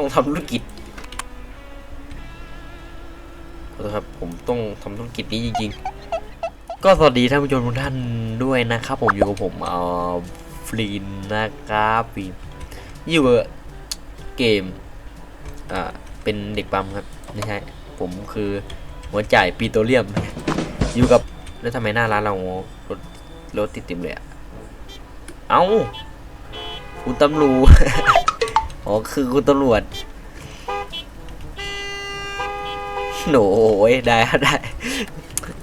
ต้องทำธุรกิจขอโทษครับผมต้องทำธุรกิจนี้จริงๆ ก็สวัสดีท่านผู้ชมทุกท่านด้วยนะครับ ผมอยู่กับผมเอ่อฟรีนนะครับฟรีนอยู่กับเกมอ่าเป็นเด็กปั๊มครับไม่ใช่ผมคือหัวจ่ายปีโตรเลียม อยู่กับแล้วทำไมหน้าร้านเรารถรถติดติมเลยอะเอ้าคุณตำรวจ อ๋อคือคุณตำรวจโหยได้ครับได้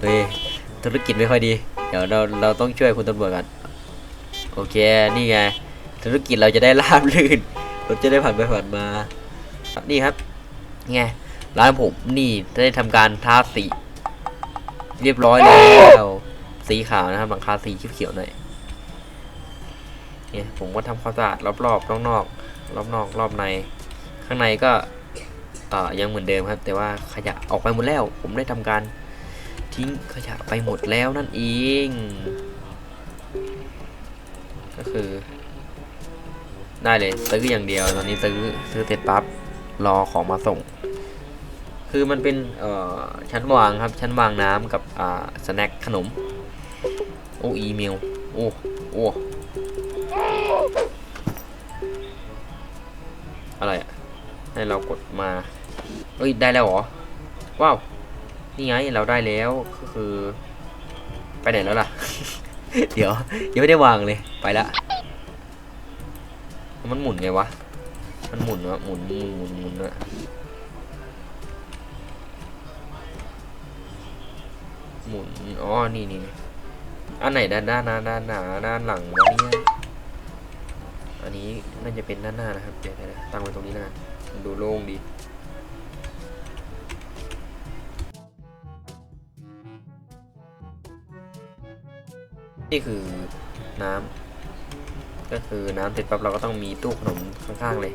เฮ้ยธุรกิจไม่ค่อยดี เดี๋ยวเราเราต้องช่วยคุณตำรวจกันโอเคนี่ไง ธุรกิจเราจะได้ราบรื่นรถจะได้ผ่านไปผ่านมานี่ครับไงร้านผมนี่ได้ทำการทาสี เรียบร้อยแล้วสีขาวนะครับหลังคาสีเขียวๆหน่อย เนี่ยผมก็ทำความสะอาดรอบๆรอบนอกรอบนอกรอบใน ข้างในก็ยังเหมือนเดิมครับ แต่ว่าขยะออกไปหมดแล้ว ผมได้ทำการทิ้งขยะไปหมดแล้วนั่นเอง ก็คือ ได้เลยซื้ออย่างเดียวตอนนี้ซื้อซื้อเสร็จปั๊บรอของมาส่ง คือมันเป็นชั้นวางครับ ชั้นวางน้ำกับสแน็คขนม โอ้อีเมลโอ้โอ้ อะไรอะให้เรากดมาเอ้ยได้แล้วเหรอว้าวนี่ไงเราได้แล้วก็คือ ไปไหนแล้วล่ะ เดี๋ยวยังไม่ได้วางเลยไปละมันหมุนไงวะมันหมุนวะหมุนหมุนหมุนหมุนอะหมุนอ๋อนี่นี่อันไหนด้านด้านหน้าด้านหน้าด้านหลังวะเนี่ย อันนี้น่าจะเป็นด้านหน้านะครับเดี๋ยวเดี๋ยวเดี๋ยวตั้งไว้ตรงนี้แล้วกันมันดูโล่งดีนี่คือน้ำก็คือน้ำเสร็จปั๊บเราก็ต้องมีตู้ขนมข้างๆเลย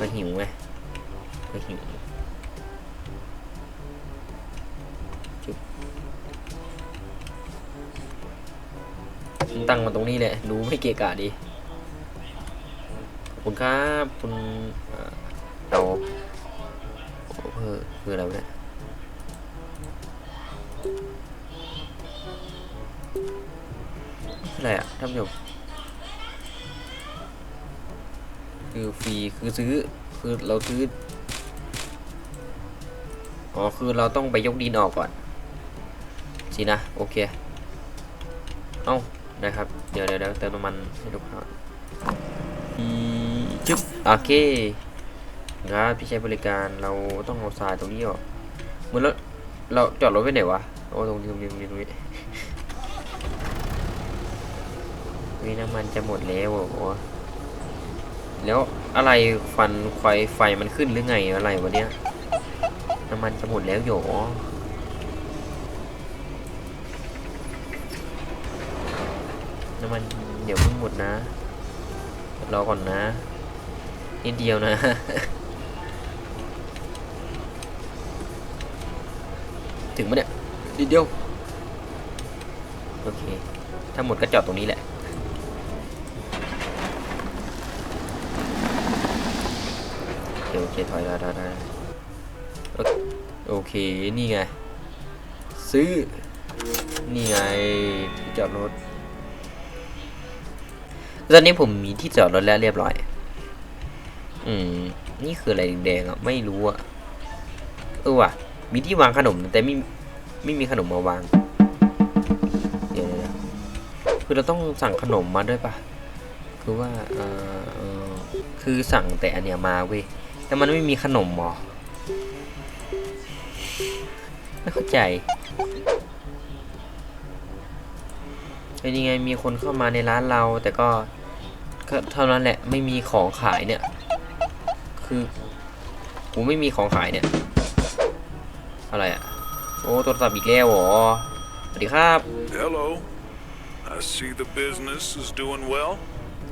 มาหิวไงมาหิวจุ๊บตั้งมาตรงนี้แหละดูไม่เกะกะดี อบคุณครับคุณเอ่อเราโอ้เพื่อคืออะไรเนี่ยอะไรอะท่านผู้ชมคือฟรีคือซื้อคือเราซื้ออ๋อคือเราต้องไปยกดินออกก่อน สินะ โอเค เอ้านะครับ เดี๋ยวเดี๋ยวเติมน้ำมันให้ลูกค้า จึ๊บโอเคครับพี่ใช้บริการเราต้องเอาทรายตรงนี้ออกเหมือนเราเราจอดรถไว้ไหนวะโอ้ตรงนี้ตรงนี้ตรงนี้ตรงนี้วิน้ำมันจะหมดแล้วโอ้โหแล้วอะไรฟันไฟไฟมันขึ้นหรือไงอะไรวะเนี้ยน้ำมันจะหมดแล้วโยน้ำมันเดี๋ยวเพิ่งหมดนะรอก่อนนะ นิดเดียวนะถึงปะเนี่ยนิดเดียว โอเค ถ้าหมดก็จอดตรงนี้แหละโอเคถอยได้ได้ได้โอโอเค นี่ไง ซื้อ นี่ไงที่จอดรถ ตอนนี้ผมมีที่จอดรถแล้วเรียบร้อย อืม นี่คืออะไรแดงๆอะ ไม่รู้อะ เออว่ะ มีที่วางขนม แต่ไม่ไม่มีขนมมาวาง เดี๋ยวเดี๋ยคือเราต้องสั่งขนมมาด้วยปะคือว่าเออเออคือสั่งแต่อันเนี้ยมาเว้ยแต่มันไม่มีขนมหรอไม่เข้าใจเป็นยังไงมีคนเข้ามาในร้านเรา แต่ก็ก็เท่านั้นแหละไม่มีของขายเนี่ย คือผมไม่มีของขายเนี่ย อะไรอะโอ้โทรศัพท์อีกแล้วเหรอสวัสดีครับ Hello. I see the business is doing well.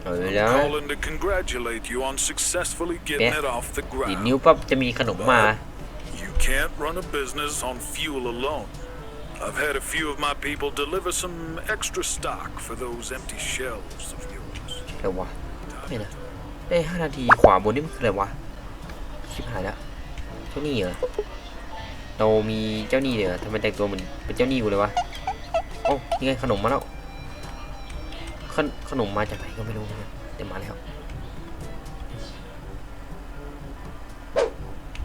เออแล้ว Calling to congratulate you on successfully getting Yeah. it off the ดีด ground. นิ้วปั๊บจะมีขนมมา You can't run a business on fuel alone. I've had a few of my people deliver some extra stock for those empty shelves of yours. อะไรวะไม่นะได้ห้านาทีขวาบนนี่มันคืออะไรวะ ชิบหายแล้วเจ้าหนี้เหรอเรามีเจ้าหนี้เหรอทำไมแต่งตัวเหมือนเป็นเจ้าหนี้กูเลยวะโอ้นี่ไงขนมมาแล้วขนขนมมาจากไหนก็ไม่รู้เหมือนกันเดี๋ยวมาแล้ว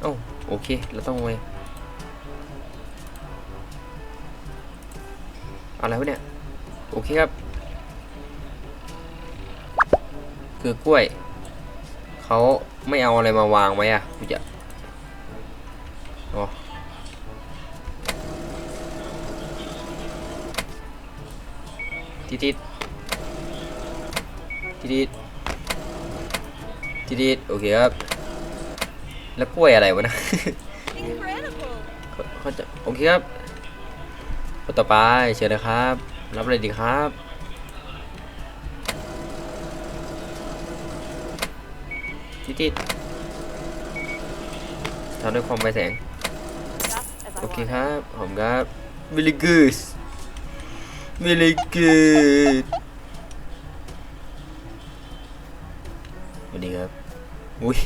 โอ้โอเคเราต้องไปอะไรวะเนี่ยโอเคครับคือกล้วย เขาไม่เอาอะไรมาวางไว้อะกูจะอ๋อติดติดติดติดติดติดโอเคครับ แล้วกล้วยอะไรวะนะเขาจะโอเคครับต่อไปเชิญเลยครับ รับอะไรดีครับ ติดติดทำด้วยความไวแสง โอเคครับผมครับ very good very good สวัสดีครับ อุ้ย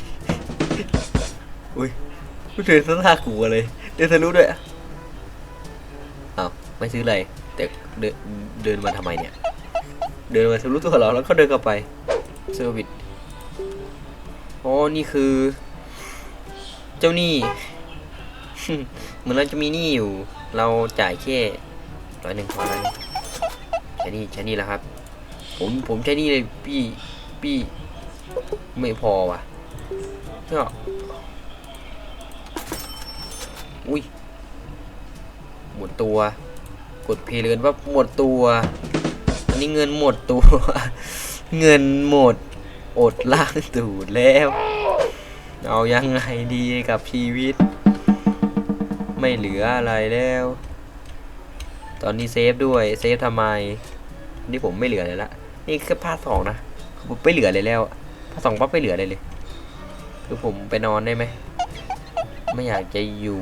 อุ้ยเดินซะน่ากลัวเลย เดินทะลุด้วยอะอ้าวไม่ซื้ออะไร แต่เดินเดินมาทำไมเนี่ย เดินมาทะลุตัวเราแล้วก็เดินกลับไปเซอร์วิส โอ๋อนี่คือ เจ้าหนี้ เหมือนเราจะมีหนี้อยู่ เราจ่ายแค่ร้อยหนึ่งพอร้อยหนึ่งใช้หนี่ใช้หนี่แล้วครับ ผมผมใช้หนี่เลยพี่พี่ไม่พอว่ะก็อุ้ยหมดตัว กดเพลย์เรือนว่าหมดตัว อันนี้เงินหมดตัว เงินหมด อดล้างตูดแล้ว เอายังไงดีกับชีวิต ไม่เหลืออะไรแล้ว ตอนนี้เซฟด้วย เซฟทำไม นี่ผมไม่เหลือเลยละนี่คือภาคสองนะผมไม่เหลือเลยแล้วภาคสองปั๊บไม่เหลือเลยเลย คือผมไปนอนได้ไหม ไม่อยากจะอยู่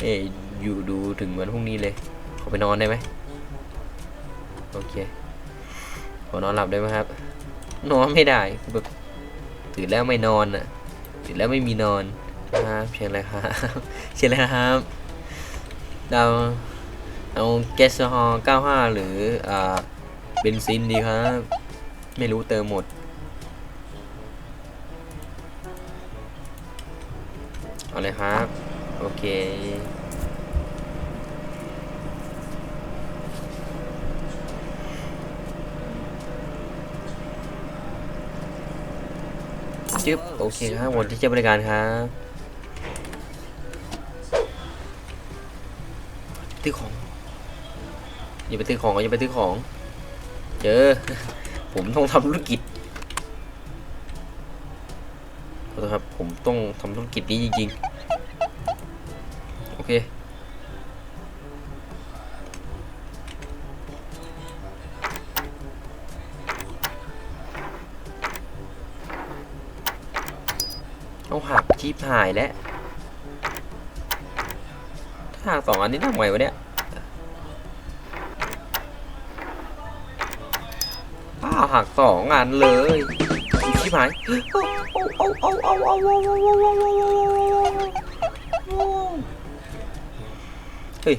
เอยอยู่ดูถึงวันพรุ่งนี้เลยขอไปนอนได้ไหมโอเคขอนอนหลับได้ไหมครับ นอนไม่ได้แบบตื่นแล้วไม่นอนอะตื่นแล้วไม่มีนอนครับเชิญเลยครับเชิญเลยครับเราเอาแก๊สฮอล์95 หรืออ่าเบนซินดีครับ ไม่รู้เติมหมด เอาเลยครับ โอเค จึ๊บโอเคครับวันที่เจ้าบริการครับซื้อของ อย่าไปซื้อของอย่าไปซื้อของ เจอ ผมต้องทำธุรกิจขอโทษครับผมต้องทำธุรกิจนี้จริงๆ โอเค ชีพหายแล้วถ้าหักสองอันนี้ทำไงวะเนี่ยอ้าหักสองอันเลยชีพหายเฮ้ย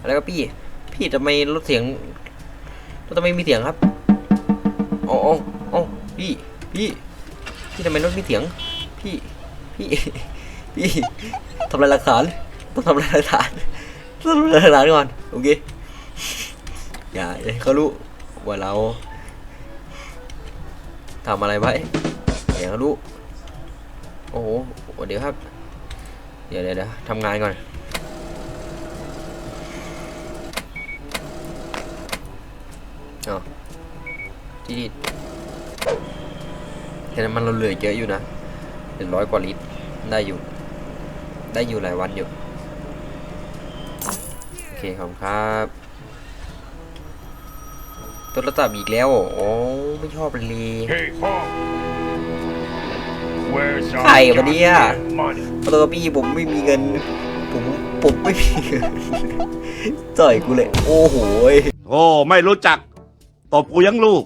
อะไรก็พี่ พี่ทำไมลดเสียงทำไมมีเสียงครับอ๋ออ๋ออ๋อพี่ พี่ พี่ทำไมรถมีเสียง พี่ พี่ พี่ทำลายหลักฐานต้องทำลายหลักฐานต้องทำลายหลักฐานก่อนโอเคอย่าเขารู้ว่าเราทำอะไรไว้อย่าเขารู้โอ้โหเดี๋ยวครับ เดี๋ยวเดี๋ยวทำงานก่อนอ๋อที่นี่แต่มันเราเหลือเยอะอยู่นะ หนึ่งร้อยกว่าลิตร ได้อยู่ ได้อยู่หลายวันอยู่ โอเคขอบคุณครับโทรศัพท์อีกแล้วเหรอโอ้ไม่ชอบเลย Hey, Paul. Where's our Hey, what do you- goddamn money? ขอโทษครับพี่ผมไม่มีเงิน ผมผมไม่มีเงินจ่อยกูเลย โอ้โหยโอ้ ไม่รู้จัก ตบกูยังลูก